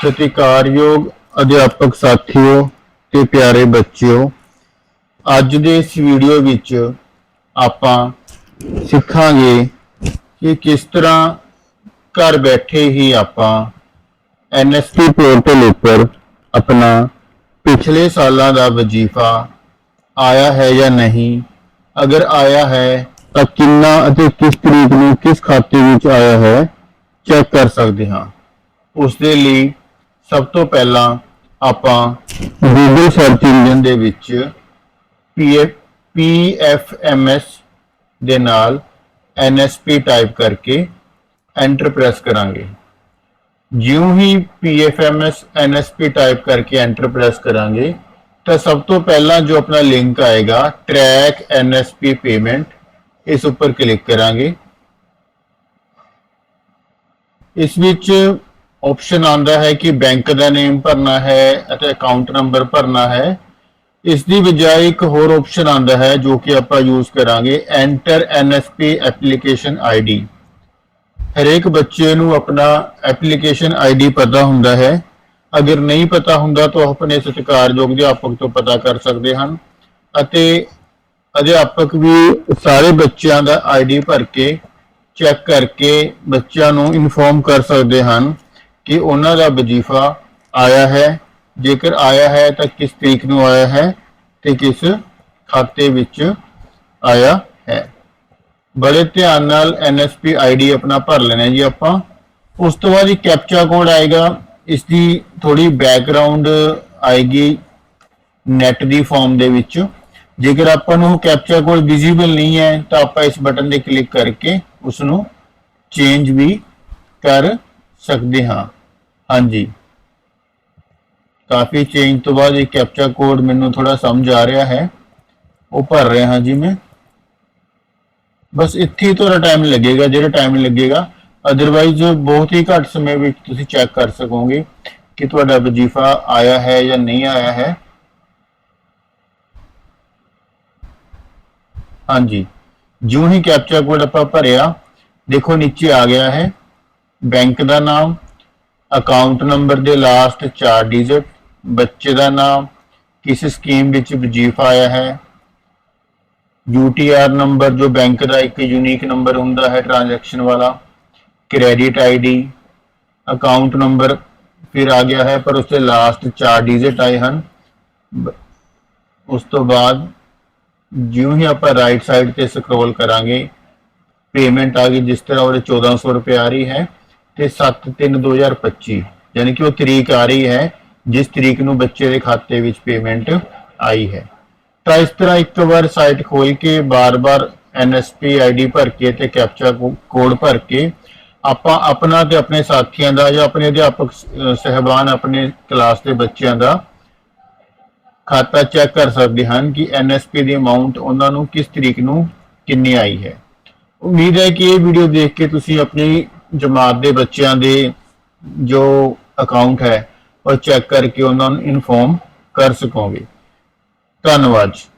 ਸਤਿਕਾਰਯੋਗ ਅਧਿਆਪਕ ਸਾਥੀਓ ਤੇ ਪਿਆਰੇ ਬੱਚਿਓ, ਅੱਜ ਦੇ ਇਸ ਵੀਡੀਓ ਵਿੱਚ ਆਪਾਂ ਸਿੱਖਾਂਗੇ ਕਿ ਕਿਸ ਤਰ੍ਹਾਂ ਘਰ ਬੈਠੇ ਹੀ ਆਪਾਂ ਐਨਐਸਪੀ ਪੋਰਟਲ ਉੱਪਰ ਆਪਣਾ ਪਿਛਲੇ ਸਾਲਾਂ ਦਾ ਵਜੀਫਾ ਆਇਆ ਹੈ ਜਾਂ ਨਹੀਂ, ਅਗਰ ਆਇਆ ਹੈ ਤਾਂ ਕਿੰਨਾ ਅਤੇ ਕਿਸ ਤਰੀਕ ਨੂੰ ਕਿਸ ਖਾਤੇ ਵਿੱਚ ਆਇਆ ਹੈ, ਚੈੱਕ ਕਰ ਸਕਦੇ ਹਾਂ। ਉਸ ਦੇ ਲਈ ਸਭ ਤੋਂ ਪਹਿਲਾਂ ਆਪਾਂ Google ਸਰਚ ਇੰਜਨ ਦੇ ਵਿੱਚ PF PFMS ਦੇ ਨਾਲ NSP ਟਾਈਪ ਕਰਕੇ ਐਂਟਰ ਪ੍ਰੈਸ ਕਰਾਂਗੇ। ਜਿਉਂ ਹੀ PFMS NSP ਟਾਈਪ ਕਰਕੇ ਐਂਟਰ ਪ੍ਰੈਸ ਕਰਾਂਗੇ, ਤਾਂ ਸਭ ਤੋਂ ਪਹਿਲਾਂ ਜੋ ਆਪਣਾ ਲਿੰਕ ਆਏਗਾ ਟਰੈਕ NSP ਪੇਮੈਂਟ ਇਸ ਉੱਪਰ ਕਲਿੱਕ ਕਰਾਂਗੇ। ਇਸ ਵਿੱਚ ਆਪਸ਼ਨ ਆਉਂਦਾ ਹੈ ਕਿ ਬੈਂਕ ਦਾ ਨੇਮ ਭਰਨਾ ਹੈ ਅਤੇ ਅਕਾਊਂਟ ਨੰਬਰ ਭਰਨਾ ਹੈ। ਇਸ ਦੀ ਬਜਾਏ ਇੱਕ ਹੋਰ ਆਪਸ਼ਨ ਆਉਂਦਾ ਹੈ ਜੋ ਕਿ ਆਪਾਂ ਯੂਜ਼ ਕਰਾਂਗੇ ਐਂਟਰ ਐਨਐਸਪੀ ਐਪਲੀਕੇਸ਼ਨ ਆਈਡੀ ਹਰੇਕ ਬੱਚੇ ਨੂੰ ਆਪਣਾ ਐਪਲੀਕੇਸ਼ਨ ਆਈਡੀ ਪਤਾ ਹੁੰਦਾ ਹੈ। ਅਗਰ ਨਹੀਂ ਪਤਾ ਹੁੰਦਾ ਤਾਂ ਉਹ ਆਪਣੇ ਸਤਿਕਾਰਯੋਗ ਅਧਿਆਪਕ ਤੋਂ ਪਤਾ ਕਰ ਸਕਦੇ ਹਨ ਅਤੇ ਅਧਿਆਪਕ ਵੀ ਸਾਰੇ ਬੱਚਿਆਂ ਦਾ ਆਈਡੀ ਭਰ ਕੇ ਚੈੱਕ ਕਰਕੇ ਬੱਚਿਆਂ ਨੂੰ ਇਨਫੋਰਮ ਕਰ ਸਕਦੇ ਹਨ। ਕਿ ਉਹਨਾਂ ਦਾ ਵਜੀਫਾ ਆਇਆ ਹੈ। ਜੇਕਰ ਆਇਆ ਹੈ ਤਾਂ ਕਿਸ ਤਰੀਕ ਨੂੰ ਆਇਆ ਹੈ ਤੇ ਕਿਸ ਖਾਤੇ ਵਿੱਚ ਆਇਆ ਹੈ? ਬੜੇ ਧਿਆਨ ਨਾਲ ਐਨਐਸਪੀ ਆਈਡੀ ਆਪਣਾ ਭਰ ਲੈਣਾ ਜੀ ਆਪਾਂ। ਉਸ ਤੋਂ ਬਾਅਦ ਇਹ ਕੈਪਚਾ ਕੋਡ ਆਏਗਾ। ਇਸ ਦੀ ਥੋੜੀ ਬੈਕਗ੍ਰਾਉਂਡ ਆਏਗੀ ਨੈਟ ਦੀ ਫਾਰਮ ਦੇ ਵਿੱਚ। ਜੇਕਰ ਆਪਾਂ ਨੂੰ ਕੈਪਚਾ ਕੋਡ ਵਿਜ਼ੀਬਲ ਨਹੀਂ ਹੈ ਤਾਂ ਆਪਾਂ ਇਸ ਬਟਨ ਤੇ ਕਲਿੱਕ ਕਰਕੇ ਉਸ ਨੂੰ ਚੇਂਜ ਵੀ ਕਰ ਸਕਦੇ ਹਾਂ ਹਾਂਜੀ ਕਾਫੀ ਚੇਂਜ ਤੋਂ ਬਾਅਦ ਇਹ ਕੈਪਚਾ ਕੋਡ ਮੈਨੂੰ ਥੋੜਾ ਸਮਝ ਆ ਰਿਹਾ ਹੈ ਉਹ ਭਰ ਰਿਹਾ ਹਾਂ ਜੀ ਮੈਂ ਬਸ ਇੱਥੇ ਹੀ ਥੋੜਾ ਟਾਈਮ ਲੱਗੇਗਾ ਜਿਹੜਾ ਟਾਈਮ ਲੱਗੇਗਾ ਅਦਰਵਾਈਜ਼ ਬਹੁਤ ਹੀ ਘੱਟ ਸਮੇਂ ਵਿੱਚ ਤੁਸੀਂ ਚੈੱਕ ਕਰ ਸਕੋਗੇ ਕਿ ਤੁਹਾਡਾ ਵਜੀਫਾ ਆਇਆ ਹੈ ਜਾਂ ਨਹੀਂ ਆਇਆ ਹੈ ਹਾਂਜੀ ਜਿਉਂ ਹੀ ਕੈਪਚਾ ਕੋਡ ਆਪਾਂ ਭਰਿਆ ਦੇਖੋ ਨੀਚੇ ਆ ਗਿਆ ਹੈ ਬੈਂਕ ਦਾ ਨਾਮ ਅਕਾਊਂਟ ਨੰਬਰ ਦੇ ਲਾਸਟ 4 ਡਿਜਿਟ ਬੱਚੇ ਦਾ ਨਾਮ, ਕਿਸ ਸਕੀਮ ਵਿੱਚ ਵਜੀਫਾ ਆਇਆ ਹੈ? UTR ਨੰਬਰ ਜੋ ਬੈਂਕ ਦਾ ਇੱਕ ਯੂਨੀਕ ਨੰਬਰ ਹੁੰਦਾ ਹੈ ਟ੍ਰਾਂਜੈਕਸ਼ਨ ਵਾਲਾ ਕ੍ਰੈਡਿਟ ਆਈਡੀ ਅਕਾਊਂਟ ਨੰਬਰ ਫਿਰ ਆ ਗਿਆ ਹੈ, ਪਰ ਉਸਦੇ ਲਾਸਟ 4 ਡਿਜਿਟ ਆਏ ਹਨ। ਬ- ਉਸ ਤੋਂ ਬਾਅਦ ਜਿਉਂ ਹੀ ਆਪਾਂ ਰਾਈਟ ਸਾਈਡ ਤੇ ਸਕਰੋਲ ਕਰਾਂਗੇ ਪੇਮੈਂਟ ਆ ਗਈ, ਜਿਸ ਤਰ੍ਹਾਂ ਉਹਦੇ 1400 ਰੁਪਏ ਆ ਰਹੀ ਹੈ। ਤੇ 7/3/2025 ਯਾਨੀ ਕਿ ਉਹ ਤਰੀਕ ਆ ਰਹੀ ਹੈ, ਜਿਸ ਤਰੀਕ ਨੂੰ ਬੱਚੇ ਦੇ ਖਾਤੇ ਵਿੱਚ ਪੇਮੈਂਟ ਆਈ ਹੈ। ਤਾਂ ਇਸ ਤਰ੍ਹਾਂ ਇੱਕ ਵਾਰ ਸਾਈਟ ਖੋਲ ਕੇ ਬਾਰ-ਬਾਰ ਐਨਐਸਪੀ ਆਈਡੀ ਭਰ ਕੇ ਤੇ ਕੈਪਚਾ ਕੋਡ ਭਰ ਕੇ ਆਪਾਂ ਆਪਣਾ ਤੇ ਆਪਣੇ ਸਾਥੀਆਂ ਦਾ ਜਾਂ ਆਪਣੇ ਅਧਿਆਪਕ ਸ- ਸਹਿਬਾਨ ਆਪਣੇ ਕਲਾਸ ਦੇ ਬੱਚਿਆਂ ਦਾ ਖਾਤਾ ਚੈੱਕ ਕਰ ਸਕਦੇ ਹਨ ਕਿ ਐਨਐਸਪੀ ਦੀ ਅਮਾਉਂਟ ਉਹਨਾਂ ਨੂੰ ਕਿਸ ਤਰੀਕ ਨੂੰ ਕਿੰਨੀ ਆਈ ਹੈ। ਉਮੀਦ ਹੈ ਕਿ ਇਹ ਵੀਡੀਓ ਦੇਖ ਕੇ ਤੁਸੀਂ ਆਪਣੀ ਜਮਾਤ ਦੇ ਬੱਚਿਆਂ ਦੇ ਜੋ ਅਕਾਊਂਟ ਹੈ, ਉਹ ਚੈੱਕ ਕਰਕੇ ਉਹਨਾਂ ਨੂੰ ਇਨਫੋਰਮ ਕਰ ਸਕੋਗੇ। ਧੰਨਵਾਦ ਜੀ।